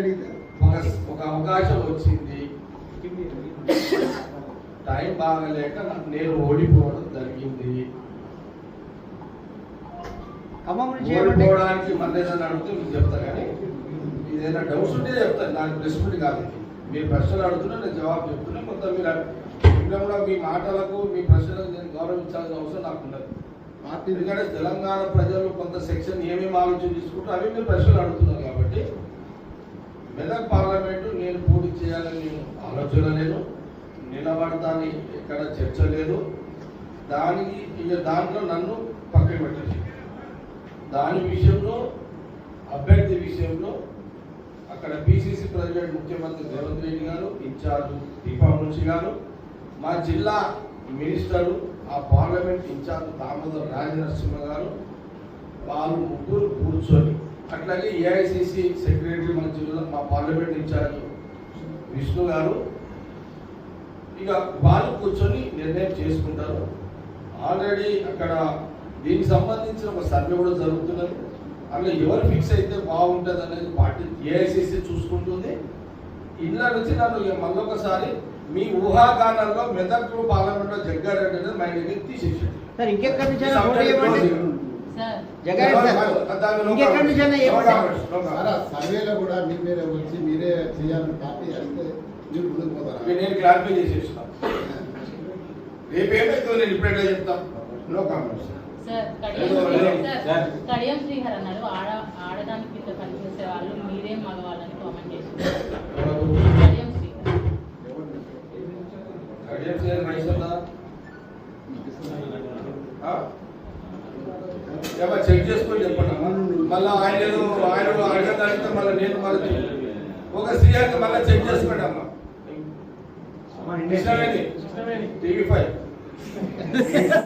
అడిగితే ఒక అవకాశం వచ్చింది. టైం బాగలేక నాకు నేను ఓడిపోవడం జరిగింది. ఓడిపోవడానికి మళ్ళీ ఏదైనా అడిగితే మీకు చెప్తా కానీ ఏదైనా డౌట్స్ ఉంటే చెప్తాను నాకు మీట్ కాదు. మీరు ప్రశ్నలు అడుగుతున్నా నేను జవాబు చెప్తున్నా. కొంత మీరు ఇంకా కూడా మీ మాటలకు మీ ప్రశ్నలకు నేను గౌరవించాల్సిన అవసరం నాకు ఉండదు. ఎందుకంటే తెలంగాణ ప్రజలు కొంత సెక్షన్ ఏమేమి ఆలోచన తీసుకుంటారో అవి మీరు ప్రశ్నలు అడుగుతున్నారు కాబట్టి మెదక్ పార్లమెంటు నేను పూర్తి చేయాలని నేను ఆలోచన లేదు నిలబడతాని ఎక్కడ చర్చ లేదు. దానికి ఇక దాంట్లో నన్ను పక్కన పెట్టచ్చు దాని విషయంలో అభ్యర్థి విషయంలో అక్కడ పిసిసి ప్రెసిడెంట్ ముఖ్యమంత్రి రేవంత్ రెడ్డి గారు ఇన్ఛార్జ్ దీపా మున్షి గారు మా జిల్లా మినిస్టరు ఆ పార్లమెంట్ ఇన్ఛార్జ్ దామోదర్ రాజనరసింహ గారు వాళ్ళు ముగ్గురు కూర్చొని అట్లాగే ఏఐసిసి సెక్రటరీ మా పార్లమెంట్ ఇన్ఛార్జ్ విష్ణు గారు. ఇక వాళ్ళు కూర్చొని నిర్ణయం చేసుకుంటారు. ఆల్రెడీ అక్కడ దీనికి సంబంధించిన ఒక సర్వే కూడా జరుగుతున్నది. అందులో ఎవరు ఫిక్స్ అయితే బాగుంటుంది అనేది పార్టీ ఏఐసిసి చూసుకుంటుంది. ఇంట్లో నుంచి నన్ను మళ్ళొకసారి మీ ఊహాగానాల్లో మెదక్ పార్లమెంట్లో జగ్గారెడ్డి అనేది మైండ్ తీసేసాడు సర్వేలో కూడా మీరే వచ్చి మీరే చేయాలని మీరు ముందుకు పోతారా? నేను క్లారిఫై చేసేస్తాను రేపు ఏమైతుందో నేను ఇప్పుడే చెప్తాను నో కామెంట్స్ సార్ కడియం ఏదో శ్రీహర్ లేదు. సార్ కడియం శ్రీహర్ అన్నారు. ఆడ పనిచేసే ఏమో చెక్ చేసుకొని చెప్పండి మళ్ళీ ఆయన ఏదో ఆయన అడగదానితో మళ్ళీ నేను మళ్ళీ ఒక శ్రీయాకి మళ్ళీ చెక్ చేసుకోండి అమ్మా. TV five.